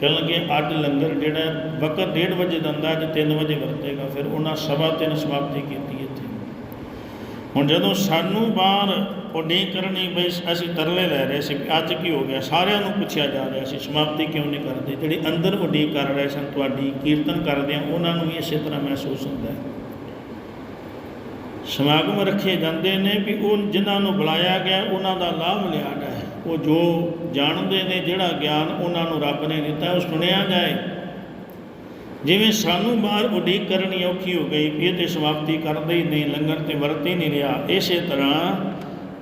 ਕਹਿਣ ਲੱਗੇ ਅੱਜ ਲੰਗਰ ਜਿਹੜਾ ਵਕਤ 1:30 ਵਜੇ ਦਾ ਹੁੰਦਾ, ਅੱਜ 3 ਵਜੇ ਵਰਤੇਗਾ, ਫਿਰ ਉਹਨਾਂ ਸਵਾ ਤਿੰਨ ਸਮਾਪਤੀ ਕੀਤੀ ਇੱਥੇ। ਹੁਣ ਜਦੋਂ ਸਾਨੂੰ ਬਾਹਰ ਉਡੀਕ ਕਰਨੀ, ਬਈ ਅਸੀਂ ਤਰਲੇ ਲੈ ਰਹੇ ਸੀ ਅੱਜ ਕੀ ਹੋ ਗਿਆ, ਸਾਰਿਆਂ ਨੂੰ ਪੁੱਛਿਆ ਜਾ ਰਿਹਾ ਸੀ, ਸਮਾਪਤੀ ਕਿਉਂ ਨਹੀਂ ਕਰਦੇ? ਜਿਹੜੇ ਅੰਦਰ ਉਡੀਕ ਕਰ ਰਹੇ ਸਨ, ਤੁਹਾਡੀ ਕੀਰਤਨ ਕਰਦੇ ਆ, ਉਹਨਾਂ ਨੂੰ ਵੀ ਇਸੇ ਤਰ੍ਹਾਂ ਮਹਿਸੂਸ ਹੁੰਦਾ ਹੈ। ਸਮਾਗਮ ਰੱਖੇ ਜਾਂਦੇ ਨੇ ਵੀ ਉਹ ਜਿਨ੍ਹਾਂ ਨੂੰ ਬੁਲਾਇਆ ਗਿਆ, ਉਹਨਾਂ ਦਾ ਲਾਭ ਲਿਆ ਹੈ ਉਹ ਜੋ ਜਾਣਦੇ ਨੇ ਜਿਹੜਾ ਗਿਆਨ ਉਹਨਾਂ ਨੂੰ ਰੱਬ ਨੇ ਦਿੱਤਾ, ਉਹ ਸੁਣਿਆ ਜਾਏ। ਜਿਵੇਂ ਸਾਨੂੰ ਬਾਹਰ ਉਡੀਕ ਕਰਨੀ ਔਖੀ ਹੋ ਗਈ, ਵੀ ਇਹ ਤੇ ਸਮਾਪਤੀ ਕਰਦੇ ਹੀ ਨਹੀਂ, ਲੰਗਰ ਤੇ ਵਰਤ ਹੀ ਨਹੀਂ ਰਿਹਾ। ਇਸੇ ਤਰ੍ਹਾਂ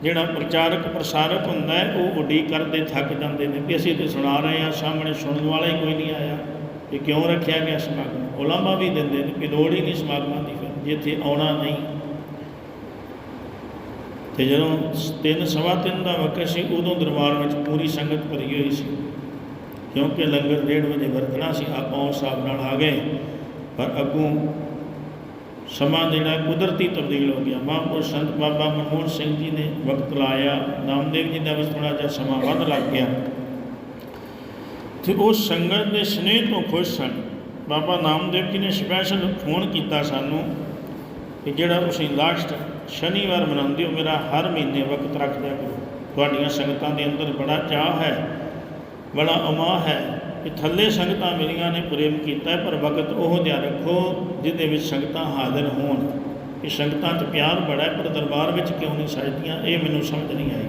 ਜਿਹੜਾ ਪ੍ਰਚਾਰਕ, ਪ੍ਰਸਾਰਕ ਹੁੰਦਾ ਹੈ, ਉਹ ਉਡੀਕ ਕਰਦੇ, ਥੱਕ ਜਾਂਦੇ ਨੇ ਵੀ ਅਸੀਂ ਤੇ ਸੁਣਾ ਰਹੇ ਹਾਂ, ਸਾਹਮਣੇ ਸੁਣਨ ਵਾਲਾ ਹੀ ਕੋਈ ਨਹੀਂ ਆਇਆ। ਇਹ ਕਿਉਂ ਰੱਖਿਆ ਗਿਆ ਸਮਾਗਮ? ਉਲਾਮਾ ਵੀ ਦਿੰਦੇ ਨੇ ਕਿ ਲੋੜ ਹੀ ਨਹੀਂ ਸਮਾਗਮਾਂ ਦੀ ਫਿਰ, ਜਿੱਥੇ ਆਉਣਾ ਨਹੀਂ। ਤੇ ਜਦੋਂ ਤਿੰਨ, ਸਵਾ ਤਿੰਨ ਦਾ ਵਕਤ ਸੀ, ਉਦੋਂ ਦਰਬਾਰ ਵਿੱਚ ਪੂਰੀ ਸੰਗਤ ਭਰੀ ਹੋਈ ਸੀ। ਕਿਉਂਕਿ ਲੰਗਰ ਡੇਢ ਵਜੇ ਵਰਤਣਾ ਸੀ, ਆਪਾਂ ਉਸ ਹਿਸਾਬ ਨਾਲ ਆ ਗਏ। ਪਰ ਅੱਗੋਂ ਸਮਾਂ ਜਿਹੜਾ ਕੁਦਰਤੀ ਤਬਦੀਲ ਹੋ ਗਿਆ। ਮਹਾਂਪੁਰਸ਼ ਸੰਤ ਬਾਬਾ ਮਨਮੋਹਨ ਸਿੰਘ ਜੀ ਨੇ ਵਕਤ ਲਾਇਆ। ਨਾਮਦੇਵ ਜੀ ਦਾ ਵੀ ਥੋੜ੍ਹਾ ਜਿਹਾ ਸਮਾਂ ਵੱਧ ਲੱਗ ਗਿਆ। ਤੇ ਉਹ ਸੰਗਤ ਦੇ ਸਨੇਹ ਤੋਂ ਖੁਸ਼ ਸਨ। ਬਾਬਾ ਨਾਮਦੇਵ ਜੀ ਨੇ ਸਪੈਸ਼ਲ ਫੋਨ ਕੀਤਾ ਸਾਨੂੰ ਕਿ ਜਿਹੜਾ ਤੁਸੀਂ ਲਾਸਟ ਸ਼ਨੀਵਾਰ ਮਨਾਉਂਦੇ ਹੋ, ਮੇਰਾ ਹਰ ਮਹੀਨੇ ਵਕਤ ਰੱਖਦਿਆ ਕਰੋ ਤੁਹਾਡੀਆਂ ਸੰਗਤਾਂ ਦੇ ਅੰਦਰ ਬੜਾ ਚਾਹ ਹੈ, ਬੜਾ ਉਮਾ ਹੈ ਕਿ ਥੱਲੇ ਸੰਗਤਾਂ ਮੇਰੀਆਂ ਨੇ ਪ੍ਰੇਮ ਕੀਤਾ ਪਰ ਵਕਤ ਉਹ ਧਿਆਨ ਰੱਖੋ ਜਿਹਦੇ ਵਿੱਚ ਸੰਗਤਾਂ ਹਾਜ਼ਰ ਹੋਣ। ਕਿ ਸੰਗਤਾਂ 'ਚ ਪਿਆਰ ਬੜਾ ਹੈ, ਪਰ ਦਰਬਾਰ ਵਿੱਚ ਕਿਉਂ ਨਹੀਂ ਸਜਦੀਆਂ ਇਹ ਮੈਨੂੰ ਸਮਝ ਨਹੀਂ ਆਈ।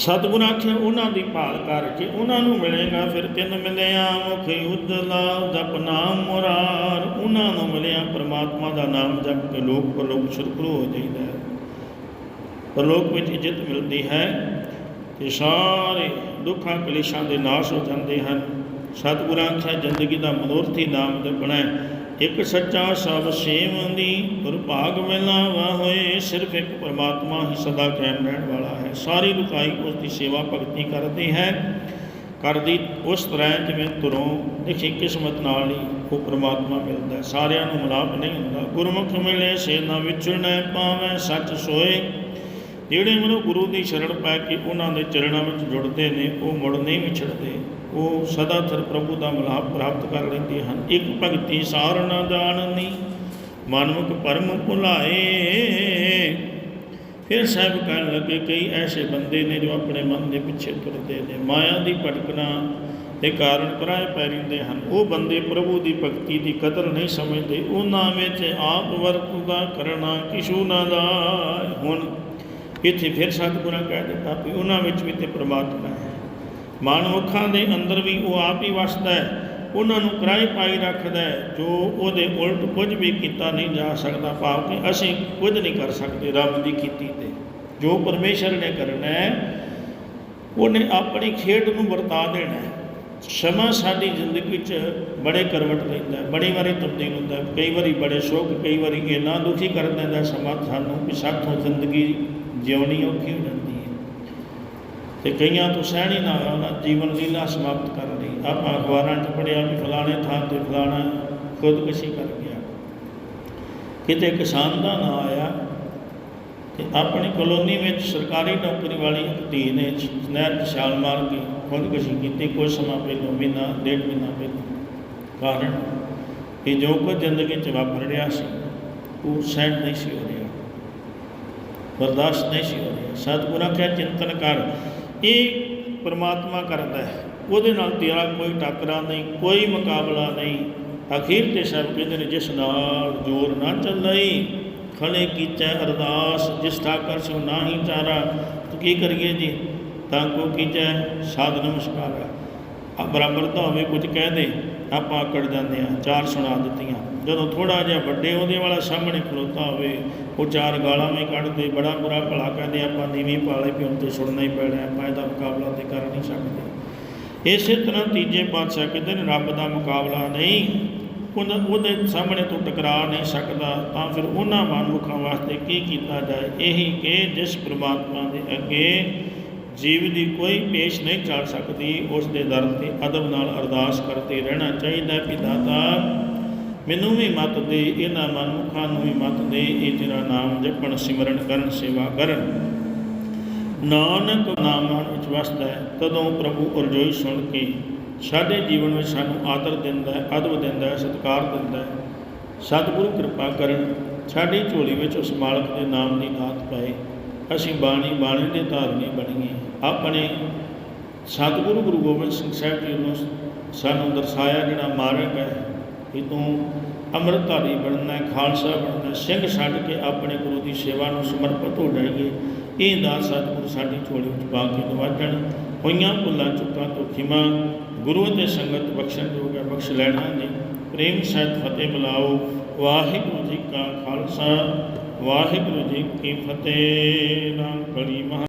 ਸਤਿਗੁਰ ਆਖਿਆ ਉਹਨਾਂ ਦੀ ਭਾਲ ਕਰਕੇ ਉਹਨਾਂ ਨੂੰ ਮਿਲੇਗਾ ਫਿਰ ਤਿੰਨ ਮਿਲਿਆ ਮੁਖ ਉਦਲਾ ਜਪ ਨਾਮ ਮੁਰਾਰ। ਉਹਨਾਂ ਨੂੰ ਮਿਲਿਆ ਪ੍ਰਮਾਤਮਾ ਦਾ ਨਾਮ ਜਪ ਕੇ ਲੋਕ ਪਰਲੋਕ ਸੁਰਪਰੂ ਹੋ ਜਾਂਦਾ ਹੈ। ਪਰਲੋਕ ਵਿੱਚ ਇੱਜ਼ਤ ਮਿਲਦੀ ਹੈ ਇਹ ਸਾਰੇ ਦੁੱਖਾਂ ਕਲੇਸ਼ਾਂ ਦੇ ਨਾਸ਼ ਹੋ ਜਾਂਦੇ ਹਨ। ਸਤਿਗੁਰਾਂ ਆਖਿਆ, ਜ਼ਿੰਦਗੀ ਦਾ ਮਨੋਰਥੀ ਨਾਮ ਦੇ ਬਣਾ ਇੱਕ ਸੱਚਾ ਸਭ ਸੇਵ ਦੁਰਭਾਗ ਦੁਰਭਾਗ ਮਿਲਾਵਾ ਹੋਏ, ਸਿਰਫ ਇੱਕ ਪਰਮਾਤਮਾ ਹੀ ਸਦਾ ਕਾਇਮ ਰਹਿਣ ਵਾਲਾ ਹੈ। ਸਾਰੀ ਲੁਕਾਈ ਉਸ ਦੀ ਸੇਵਾ ਭਗਤੀ ਕਰਦੀ ਹੈ। ਕਰਦੀ ਉਸ ਤਰ੍ਹਾਂ ਜਿਵੇਂ ਤੁਰੋਂ ਦੇਖੀ ਕਿਸਮਤ ਨਾਲ ਹੀ ਉਹ ਪਰਮਾਤਮਾ ਮਿਲਦਾ ਸਾਰਿਆਂ ਨੂੰ ਮਿਲਾਪ ਨਹੀਂ ਹੁੰਦਾ। ਗੁਰਮੁਖ ਮਿਲੇ ਸੇ ਨਾ ਵਿਛੜਨਾ ਪਾਵੇਂ, ਸੱਚ ਸੋਏ। ਜਿਹੜੇ ਮਨੁ ਗੁਰੂ ਦੀ ਸ਼ਰਣ ਪੈ ਕੇ ਉਹਨਾਂ ਦੇ ਚਰਨਾਂ ਵਿੱਚ ਜੁੜਦੇ ਨੇ, ਉਹ ਮੁੜ ਨਹੀਂ ਵਿਛੜਦੇ। ਉਹ ਸਦਾ ਥਰ ਪ੍ਰਭੂ ਦਾ ਮਿਲਾਪ ਪ੍ਰਾਪਤ ਕਰ ਲੈਂਦੇ ਹਨ। ਇੱਕ ਭਗਤੀ ਸਾਰ ਨਾ ਜਾਣਨੀ, ਮਨਮੁਖ ਪਰਮ ਭੁਲਾਏ। ਫਿਰ ਸਾਹਿਬ ਕਹਿਣ ਲੱਗੇ, ਕਈ ਐਸੇ ਬੰਦੇ ਨੇ ਜੋ ਆਪਣੇ ਮਨ ਦੇ ਪਿੱਛੇ ਤੁਰਦੇ ਨੇ, ਮਾਇਆ ਦੀ ਭਟਕਣਾ ਦੇ ਕਾਰਨ ਪਰਾਏ ਪੈ ਰਹਿੰਦੇ ਹਨ। ਉਹ ਬੰਦੇ ਪ੍ਰਭੂ ਦੀ ਭਗਤੀ ਦੀ ਕਦਰ ਨਹੀਂ ਸਮਝਦੇ। ਉਹਨਾਂ ਵਿੱਚ ਆਪ ਵਰਤਦਾ ਕਰਨਾ ਕਿਛੂ ਨਾ ਦਾ ਹੁਣ ਇੱਥੇ ਫਿਰ ਸਤਿਗੁਰਾਂ ਕਹਿ ਦਿੱਤਾ ਵੀ ਉਹਨਾਂ ਵਿੱਚ ਵੀ ਤੇ ਪ੍ਰਮਾਤਮਾ ਹੈ। ਮਨਮੁਖਾਂ ਦੇ ਅੰਦਰ ਵੀ ਉਹ ਆਪ ਹੀ ਵਸਦਾ ਹੈ, ਉਹਨਾਂ ਨੂੰ ਕਿਰਾਏ ਪਾਈ ਰੱਖਦਾ ਹੈ, ਜੋ ਉਹਦੇ ਉਲਟ ਕੁਝ ਵੀ ਕੀਤਾ ਨਹੀਂ ਜਾ ਸਕਦਾ, ਭਾਵ ਕਿ ਅਸੀਂ ਕੁਝ ਨਹੀਂ ਕਰ ਸਕਦੇ ਰੱਬ ਦੀ ਕੀਤੀ ਤੇ। ਜੋ ਪਰਮੇਸ਼ਰ ਨੇ ਕਰਨਾ ਹੈ, ਉਹਨੇ ਆਪਣੀ ਖੇਡ ਨੂੰ ਵਰਤਾ ਦੇਣਾ ਹੈ। ਸਮਾਂ ਸਾਡੀ ਜ਼ਿੰਦਗੀ 'ਚ ਬੜੇ ਕਰਵਟ ਲੈਂਦਾ ਬੜੀ ਵਾਰੀ ਤਬਦੀਲ ਹੁੰਦਾ ਕਈ ਵਾਰੀ ਬੜੇ ਸੁੱਖ ਕਈ ਵਾਰੀ ਇੰਨਾ ਦੁਖੀ ਕਰ ਦਿੰਦਾ ਸਮਾਂ ਸਾਨੂੰ ਕਿ ਸਾਥੋਂ ਜ਼ਿੰਦਗੀ ਜਿਉਣੀ ਔਖੀ ਹੋ ਜਾਂਦੀ ਤੇ ਕਈਆਂ ਤੋਂ ਸਹਿਣੀ ਨਾ ਆਇਆ ਉਹਨਾਂ ਜੀਵਨ ਲੀਲਾ ਸਮਾਪਤ ਕਰ ਲਈ ਆਪਾਂ ਅਖਬਾਰਾਂ 'ਚ ਪੜ੍ਹਿਆ ਵੀ ਫਲਾਣੇ ਥਾਂ ਤੇ ਫਲਾਣਾ ਖੁਦਕੁਸ਼ੀ ਕਰ ਗਿਆ। ਕਿਤੇ ਕਿਸਾਨ ਦਾ ਨਾਂ ਆਇਆ, ਤੇ ਆਪਣੀ ਕਲੋਨੀ ਵਿੱਚ ਸਰਕਾਰੀ ਨੌਕਰੀ ਵਾਲੀ ਇੱਕ ਧੀ ਨੇ ਨਹਿਰ 'ਚ ਛਾਲ ਮਾਰ ਕੇ ਖੁਦਕੁਸ਼ੀ ਕੀਤੀ। ਕੁਝ ਸਮਾਂ ਪਹਿਲਾਂ ਮਹੀਨਾ, ਡੇਢ ਮਹੀਨਾ ਪਹਿਲਾਂ। ਕਾਰਨ ਕਿ ਜੋ ਕੁਝ ਜ਼ਿੰਦਗੀ 'ਚ ਵਾਪਰ ਰਿਹਾ ਸੀ, ਉਹ ਸਹਿਣ ਨਹੀਂ ਸੀ ਹੋ ਰਿਹਾ। ਬਰਦਾਸ਼ਤ ਨਹੀਂ ਸੀ ਹੋ ਰਿਹਾ। ਸਤਿਗੁਰਾਂ ਕਿਹਾ ਚਿੰਤਨ ਕਰ ਇਹ ਪਰਮਾਤਮਾ ਕਰਦਾ ਹੈ। ਉਹਦੇ ਨਾਲ ਤੇਰਾ ਕੋਈ ਟੱਕਰਾ ਨਹੀਂ, ਕੋਈ ਮੁਕਾਬਲਾ ਨਹੀਂ। ਅਖੀਰ ਤੇ ਸਭ ਕਹਿੰਦੇ ਨੇ, ਜਿਸ ਨਾਲ ਜੋਰ ਨਾ ਚੱਲਈ, ਖੜੇ ਕੀਚੈ ਅਰਦਾਸ, ਜਿਸ ਠਾਕਰ ਸੋ ਨਾਹੀ ਚਾਰਾ। ਕੀ ਕਰੀਏ ਜੀ? ਤਾਂ ਕੋ ਕੀਚੈ ਸਾਧ ਨਮਸਕਾਰ ਆ ਬਰਾਬਰਤਾ ਹੋਵੇ, ਕੁਝ ਕਹਿ ਦੇ, ਆਪਾਂ ਆਕੜ ਜਾਂਦੇ ਆ ਚਾਰ ਸੁਣਾ ਦਿੱਤੀਆਂ। ਜਦੋਂ ਥੋੜਾ ਜਿਹਾ ਵੱਡੇ ਉਹਦੇ ਵਾਲਾ ਸਾਹਮਣੇ ਖਲੋਤਾ ਹੋਵੇ, ਉਹ ਚਾਰ ਗਾਲਾਂ ਵੀ ਕੱਢਦੇ ਬੜਾ ਬੁਰਾ ਭਲਾ ਕਹਿੰਦੇ ਆਪਾਂ ਨੀਵੀਂ ਪਾਲੇ ਵੀ ਤੇ ਸੁਣਨਾ ਹੀ ਪੈਣਾ ਆਪਾਂ ਇਹਦਾ ਮੁਕਾਬਲਾ ਤੇ ਕਰ ਨਹੀਂ ਸਕਦੇ। ਇਸੇ ਤਰ੍ਹਾਂ ਤੀਜੇ ਪਾਤਸ਼ਾਹ ਕਹਿੰਦੇ ਨੇ, ਰੱਬ ਦਾ ਮੁਕਾਬਲਾ ਨਹੀਂ, ਉਹਨਾਂ ਉਹਦੇ ਸਾਹਮਣੇ ਤੋਂ ਟਕਰਾ ਨਹੀਂ ਸਕਦਾ, ਤਾਂ ਫਿਰ ਉਹਨਾਂ ਮਨੁੱਖਾਂ ਵਾਸਤੇ ਕੀ ਕੀਤਾ ਜਾਏ? ਇਹੀ ਕਿ ਜਿਸ ਪ੍ਰਮਾਤਮਾ ਦੇ ਅੱਗੇ ਜੀਵ ਦੀ ਕੋਈ ਪੇਸ਼ ਨਹੀਂ ਚੱਲ ਸਕਦੀ, ਉਸ ਦੇ ਦਰ ਤੇ ਅਦਬ ਨਾਲ ਅਰਦਾਸ ਕਰਦੇ ਰਹਿਣਾ ਚਾਹੀਦਾ ਕਿ ਦਾਤਾ ਮੈਨੂੰ ਵੀ ਮਤ ਦੇ, ਇਹਨਾਂ ਮਨੁੱਖਾਂ ਨੂੰ ਵੀ ਮਤ ਦੇ, ਇਹ ਤੇਰਾ ਨਾਮ ਜਪਣ, ਸਿਮਰਨ ਕਰਨ, ਸੇਵਾ ਕਰਨ। ਨਾਨਕ ਨਾਮਾਂ ਵਿੱਚ ਵਸਦਾ ਹੈ। ਤਦੋਂ ਪ੍ਰਭੂ ਅਰਜ਼ੋਈ ਸੁਣ ਕੇ ਸਾਡੇ ਜੀਵਨ ਵਿੱਚ ਸਾਨੂੰ ਆਦਰ ਦਿੰਦਾ ਹੈ, ਅਦਬ ਦਿੰਦਾ ਹੈ, ਸਤਿਕਾਰ ਦਿੰਦਾ ਹੈ। ਸਤਿਗੁਰੂ ਕਿਰਪਾ ਕਰਨ ਸਾਡੀ ਝੋਲੀ ਵਿੱਚ ਉਸ ਮਾਲਕ ਦੇ ਨਾਮ ਦੀ ਨਾਤ ਪਾਏ। ਅਸੀਂ ਬਾਣੀ ਬਾਣੀ ਦੇ ਧਾਰਨੀ ਬਣੀਏ। ਆਪਣੇ ਸਤਿਗੁਰੂ ਗੁਰੂ ਗੋਬਿੰਦ ਸਿੰਘ ਸਾਹਿਬ ਜੀ ਨੂੰ ਸਾਨੂੰ ਦਰਸਾਇਆ ਜਿਹੜਾ ਮਾਰਗ ਹੈ ਕਿ ਤੂੰ ਅੰਮ੍ਰਿਤਧਾਰੀ ਬਣਨਾ ਹੈ ਖਾਲਸਾ ਬਣਨਾ, ਸਿੰਘ ਛੱਡ ਕੇ ਆਪਣੇ ਗੁਰੂ ਦੀ ਸੇਵਾ ਨੂੰ ਸਮਰਪਿਤ ਹੋ ਜਾਈਏ, ਇਹ ਦਾਤ ਸਤਿਗੁਰੂ ਸਾਡੀ ਝੋਲੀ ਵਿੱਚ ਪਾ ਕੇ ਨਿਵਾਜਣ ਹੋਈਆਂ ਭੁੱਲਾਂ ਚੁੱਕਾਂ ਤੋਂ ਖਿਮਾ ਗੁਰੂ ਅਤੇ ਸੰਗਤ ਬਖਸ਼ਣ ਜੋਗ ਹੈ, ਬਖਸ਼ ਲੈਣਾ ਜੀ। ਪ੍ਰੇਮ ਸਹਿਤ ਫਤਿਹ ਬੁਲਾਓ, ਵਾਹਿਗੁਰੂ ਜੀ ਕਾ ਖਾਲਸਾ, ਵਾਹਿਗੁਰੂ ਜੀ ਕੀ ਫਤਿਹ। ਨਾਮ ਕਲੀ ਮਹਾ